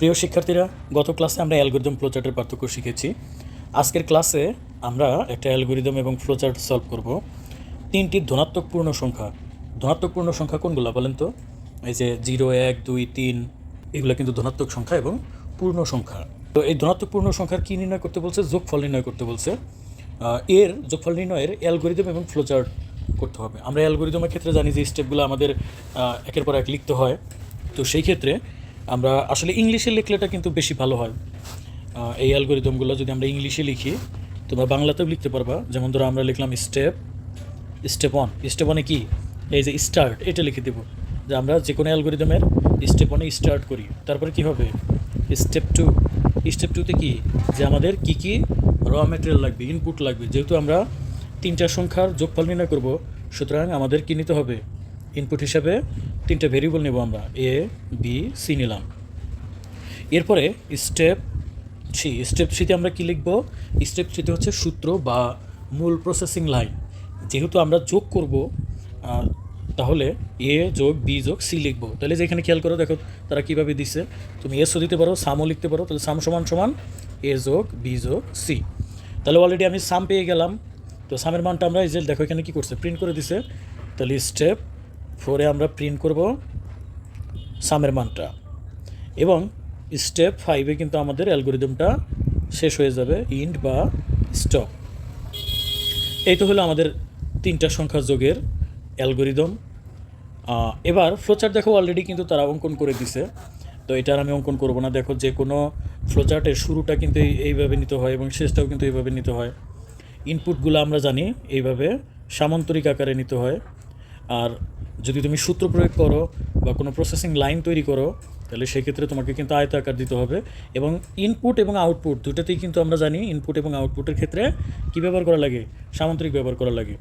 প্রিয় শিক্ষার্থীরা, গত ক্লাসে আমরা অ্যালগোরিদম ফ্লোচার্টের পার্থক্য শিখেছি। আজকের ক্লাসে আমরা একটা অ্যালগোরিদম এবং ফ্লোচার্ট সলভ করব। তিনটি ধনাত্মক পূর্ণ সংখ্যা। ধনাত্মক পূর্ণ সংখ্যা কোনগুলো বলেন তো? এই যে জিরো, এক, দুই, তিন, এগুলো কিন্তু ধনাত্মক সংখ্যা এবং পূর্ণ সংখ্যা। তো এই ধনাত্মক পূর্ণ সংখ্যার কী নির্ণয় করতে বলছে? যোগফল নির্ণয় করতে বলছে। এর যোগফল নির্ণয়ের অ্যালগোরিদম এবং ফ্লোচার্ট করতে হবে। আমরা অ্যালগোরিদমের ক্ষেত্রে জানি যে স্টেপগুলো আমাদের একের পর এক লিখতে হয়। তো সেই ক্ষেত্রে আমরা আসলে ইংলিশে লিখলেটা কিন্তু বেশি ভালো হয়। এই অ্যালগোরিদমগুলো যদি আমরা ইংলিশে লিখি, তোমরা বাংলাতেও লিখতে পারবা। যেমন ধরো আমরা লিখলাম স্টেপ স্টেপ ওয়ান স্টেপ ওয়ানে কি? এই যে স্টার্ট এটা লিখে দেবো। যে আমরা যে কোনো অ্যালগোরিদমের স্টেপ ওয়ানে স্টার্ট করি। তারপরে কি হবে? স্টেপ টু স্টেপ টুতে কি? যে আমাদের কি কি র মেটেরিয়াল লাগবে ইনপুট লাগবে। যেহেতু আমরা তিনটা সংখ্যার যোগফল নির্ণয় করব, সুতরাং আমাদের কি নিতে হবে? ইনপুট হিসাবে তিনটা ভেরিয়েবল নেব আমরা এ বি সি নিলাম। এরপরে স্টেপ থ্রি স্টেপ থ্রিতে আমরা কী লিখব? স্টেপ থ্রিতে হচ্ছে সূত্র বা মূল প্রসেসিং লাইন যেহেতু আমরা যোগ করব তাহলে এ যোগ বি যোগ সি লিখব। তাহলে যেখানে খেয়াল করো, দেখো তারা কীভাবে দিছে। তুমি এসও দিতে পারো সামও লিখতে পারো, তাহলে সাম সমান সমান এ যোগ বি যোগ সি তাহলে অলরেডি আমি সাম পেয়ে গেলাম। তো সামের মানটা আমরা এই যে দেখো এখানে কী করছে প্রিন্ট করে দিছে। তাহলে স্টেপ ফোরে আমরা প্রিন্ট করব সামের মানটা। এবং স্টেপ ফাইভে কিন্তু আমাদের অ্যালগোরিদমটা শেষ হয়ে যাবে ইন্ট বা স্টপ এই তো হলো আমাদের তিনটা সংখ্যা যোগের অ্যালগোরিদম। এবার ফ্লোচার্ট দেখো অলরেডি কিন্তু তারা অঙ্কন করে দিছে। তো এটা আর আমি অঙ্কন করব না। দেখো যে কোনো ফ্লোচার্টের শুরুটা কিন্তু এই- এইভাবে নিতে হয় এবং শেষটাও কিন্তু এইভাবে নিতে হয়। ইনপুটগুলো আমরা জানি এইভাবে সামান্তরিক আকারে নিতে হয়। আর যদি তুমি সূত্র প্রয়োগ করো বা কোনো প্রসেসিং লাইন তৈরি করো, তাহলে সেক্ষেত্রে তোমাকে কিন্তু আয়ত আকার দিতে হবে। এবং ইনপুট এবং আউটপুট দুটাতেই কিন্তু আমরা জানি ইনপুট এবং আউটপুটের ক্ষেত্রে কী ব্যবহার করা লাগে? সামান্তরিক ব্যবহার করা লাগে।